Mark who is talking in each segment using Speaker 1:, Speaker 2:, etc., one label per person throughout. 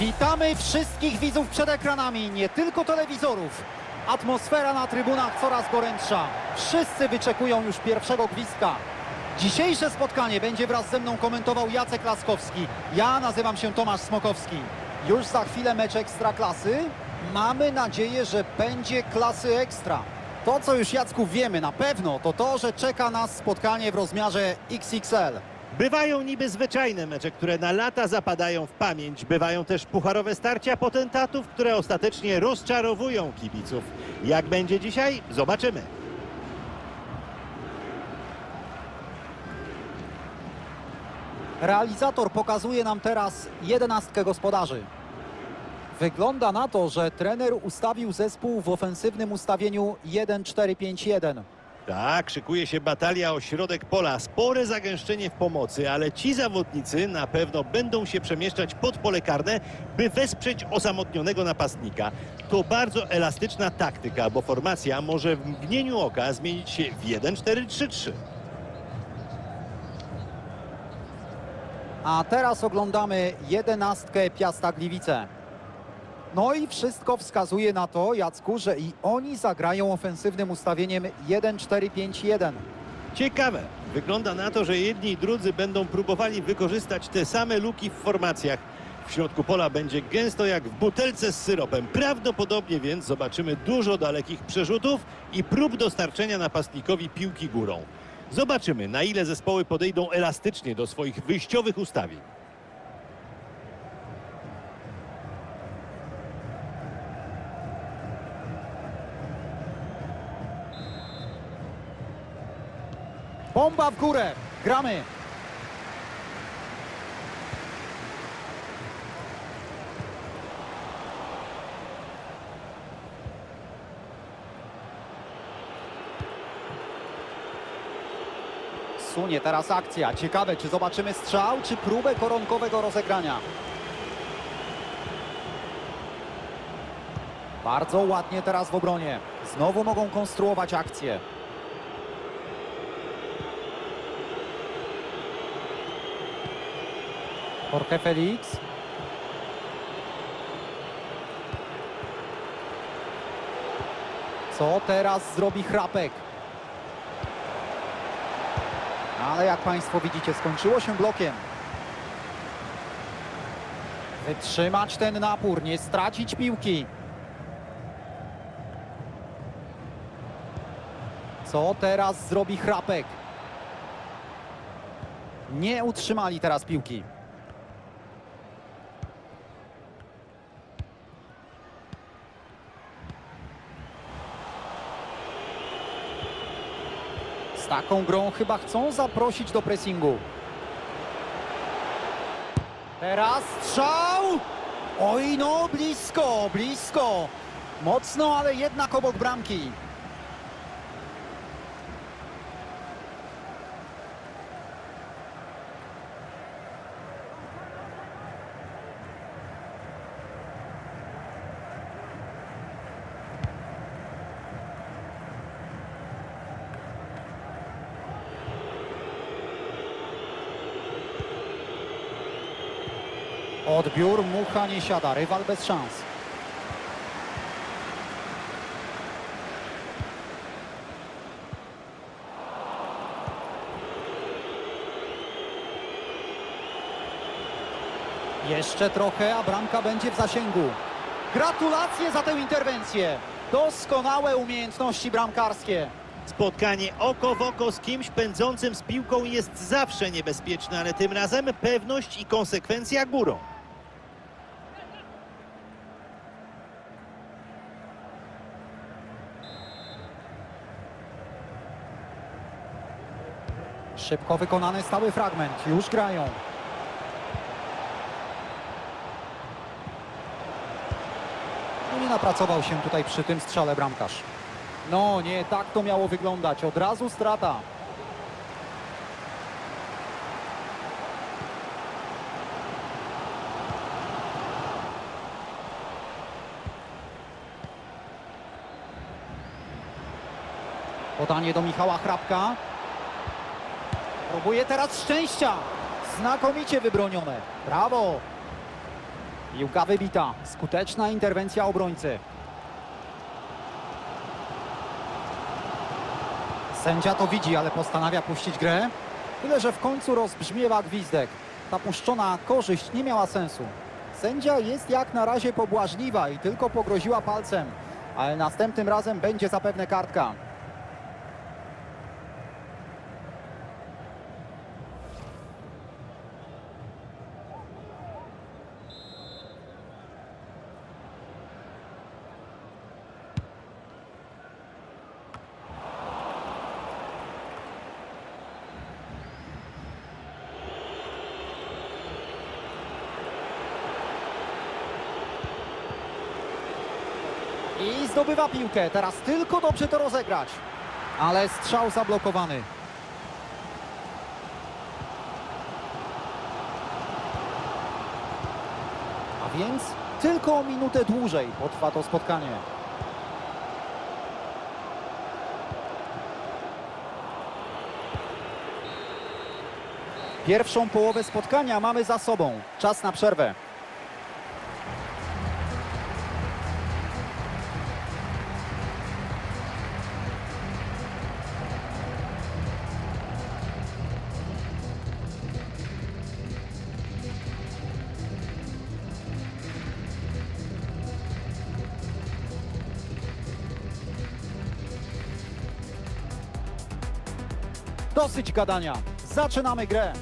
Speaker 1: Witamy wszystkich widzów przed ekranami, nie tylko telewizorów. Atmosfera na trybunach coraz gorętsza. Wszyscy wyczekują już pierwszego gwizdka. Dzisiejsze spotkanie będzie wraz ze mną komentował Jacek Laskowski. Ja nazywam się Tomasz Smokowski. Już za chwilę mecz ekstraklasy. Mamy nadzieję, że będzie klasy ekstra. To, co już Jacku wiemy na pewno, to to, że czeka nas spotkanie w rozmiarze XXL.
Speaker 2: Bywają niby zwyczajne mecze, które na lata zapadają w pamięć. Bywają też pucharowe starcia potentatów, które ostatecznie rozczarowują kibiców. Jak będzie dzisiaj? Zobaczymy.
Speaker 1: Realizator pokazuje nam teraz jedenastkę gospodarzy. Wygląda na to, że trener ustawił zespół w ofensywnym ustawieniu 1-4-5-1.
Speaker 2: Tak, szykuje się batalia o środek pola. Spore zagęszczenie w pomocy, ale ci zawodnicy na pewno będą się przemieszczać pod pole karne, by wesprzeć osamotnionego napastnika. To bardzo elastyczna taktyka, bo formacja może w mgnieniu oka zmienić się w 1-4-3-3.
Speaker 1: A teraz oglądamy jedenastkę Piasta Gliwice. No i wszystko wskazuje na to, Jacku, że i oni zagrają ofensywnym ustawieniem 1-4-5-1.
Speaker 2: Ciekawe. Wygląda na to, że jedni i drudzy będą próbowali wykorzystać te same luki w formacjach. W środku pola będzie gęsto jak w butelce z syropem. Prawdopodobnie więc zobaczymy dużo dalekich przerzutów i prób dostarczenia napastnikowi piłki górą. Zobaczymy, na ile zespoły podejdą elastycznie do swoich wyjściowych ustawień.
Speaker 1: Bomba w górę. Gramy. Sunie teraz akcja. Ciekawe, czy zobaczymy strzał, czy próbę koronkowego rozegrania. Bardzo ładnie teraz w obronie. Znowu mogą konstruować akcję. Jorge Felix. Co teraz zrobi Chrapek? Ale jak Państwo widzicie, skończyło się blokiem. Wytrzymać ten napór, nie stracić piłki. Co teraz zrobi Chrapek? Nie utrzymali teraz piłki. Taką grą chyba chcą zaprosić do pressingu. Teraz strzał! Oj no, blisko, blisko. Mocno, ale jednak obok bramki. Odbiór, Mucha nie siada, rywal bez szans. Jeszcze trochę, a bramka będzie w zasięgu. Gratulacje za tę interwencję. Doskonałe umiejętności bramkarskie.
Speaker 2: Spotkanie oko w oko z kimś pędzącym z piłką jest zawsze niebezpieczne, ale tym razem pewność i konsekwencja górą.
Speaker 1: Szybko wykonany stały fragment. Już grają. No nie napracował się tutaj przy tym strzale bramkarz. No nie, tak to miało wyglądać. Od razu strata. Podanie do Michała Chrapka. Próbuje teraz szczęścia. Znakomicie wybronione. Brawo. Piłka wybita. Skuteczna interwencja obrońcy. Sędzia to widzi, ale postanawia puścić grę. Tyle, że w końcu rozbrzmiewa gwizdek. Ta puszczona korzyść nie miała sensu. Sędzia jest jak na razie pobłażliwa i tylko pogroziła palcem, ale następnym razem będzie zapewne kartka. I zdobywa piłkę. Teraz tylko dobrze to rozegrać. Ale strzał zablokowany. A więc tylko o minutę dłużej potrwa to spotkanie. Pierwszą połowę spotkania mamy za sobą. Czas na przerwę. Dosyć gadania. Zaczynamy grę.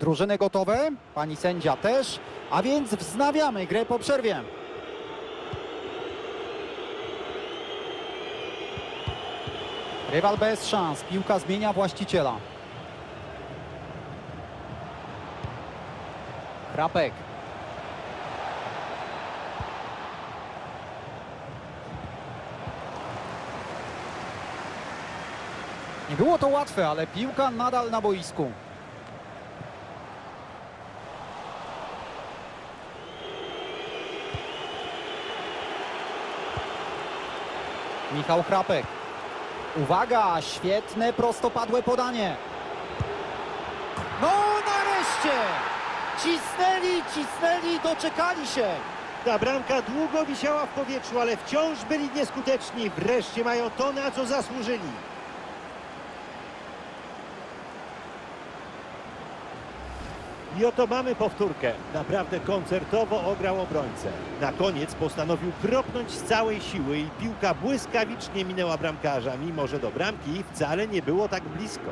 Speaker 1: Drużyny gotowe, pani sędzia też, a więc wznawiamy grę po przerwie. Rywal bez szans, piłka zmienia właściciela. Chrapek. Nie było to łatwe, ale piłka nadal na boisku. Michał Chrapek. Uwaga, świetne prostopadłe podanie. No! Cisnęli, cisnęli, doczekali się.
Speaker 2: Ta bramka długo wisiała w powietrzu, ale wciąż byli nieskuteczni. Wreszcie mają to, na co zasłużyli. I oto mamy powtórkę. Naprawdę koncertowo ograł obrońcę. Na koniec postanowił kropnąć z całej siły i piłka błyskawicznie minęła bramkarza, mimo że do bramki wcale nie było tak blisko.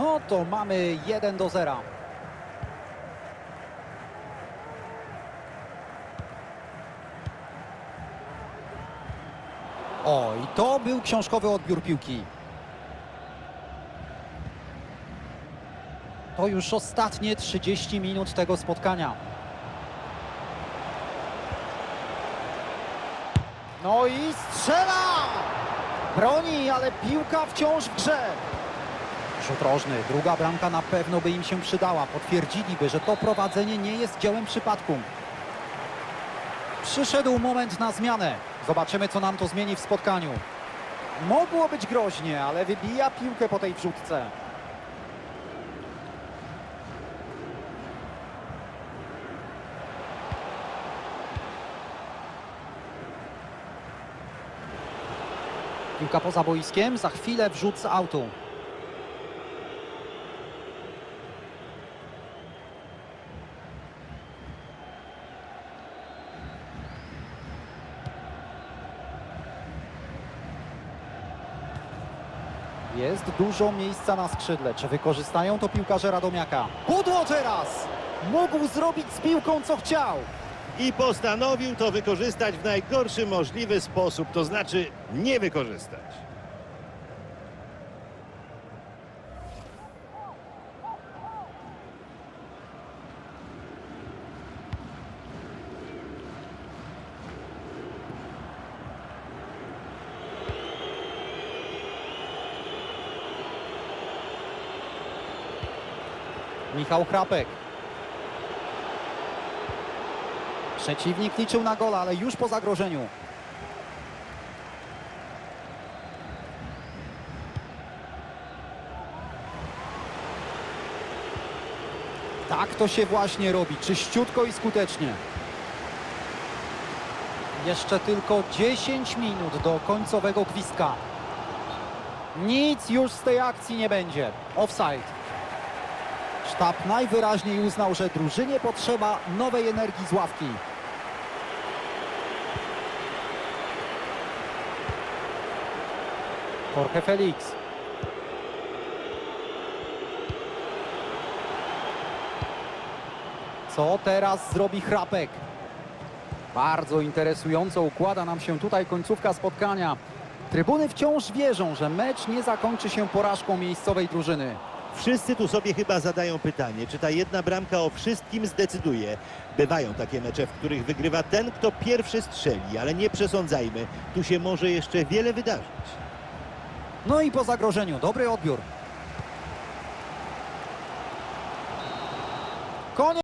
Speaker 1: No to mamy 1 do 0. O, i to był książkowy odbiór piłki. To już ostatnie 30 minut tego spotkania. No i strzela! Broni, ale piłka wciąż w grze. Rzut rożny, druga bramka na pewno by im się przydała. Potwierdziliby, że to prowadzenie nie jest dziełem przypadku. Przyszedł moment na zmianę. Zobaczymy, co nam to zmieni w spotkaniu. Mogło być groźnie, ale wybija piłkę po tej wrzutce. Piłka poza boiskiem, za chwilę wrzut z autu. Jest dużo miejsca na skrzydle. Czy wykorzystają to piłkarze Radomiaka? Pudło teraz! Mógł zrobić z piłką co chciał.
Speaker 2: I postanowił to wykorzystać w najgorszy możliwy sposób, to znaczy nie wykorzystać.
Speaker 1: Michał Chrapek. Przeciwnik liczył na gola, ale już po zagrożeniu. Tak to się właśnie robi, czyściutko i skutecznie. Jeszcze tylko 10 minut do końcowego gwizdka. Nic już z tej akcji nie będzie. Offside. Sztab najwyraźniej uznał, że drużynie potrzeba nowej energii z ławki. Jorge Felix. Co teraz zrobi Chrapek? Bardzo interesująco układa nam się tutaj końcówka spotkania. Trybuny wciąż wierzą, że mecz nie zakończy się porażką miejscowej drużyny.
Speaker 2: Wszyscy tu sobie chyba zadają pytanie, czy ta jedna bramka o wszystkim zdecyduje. Bywają takie mecze, w których wygrywa ten, kto pierwszy strzeli, ale nie przesądzajmy, tu się może jeszcze wiele wydarzyć.
Speaker 1: No i po zagrożeniu, dobry odbiór. Koniec.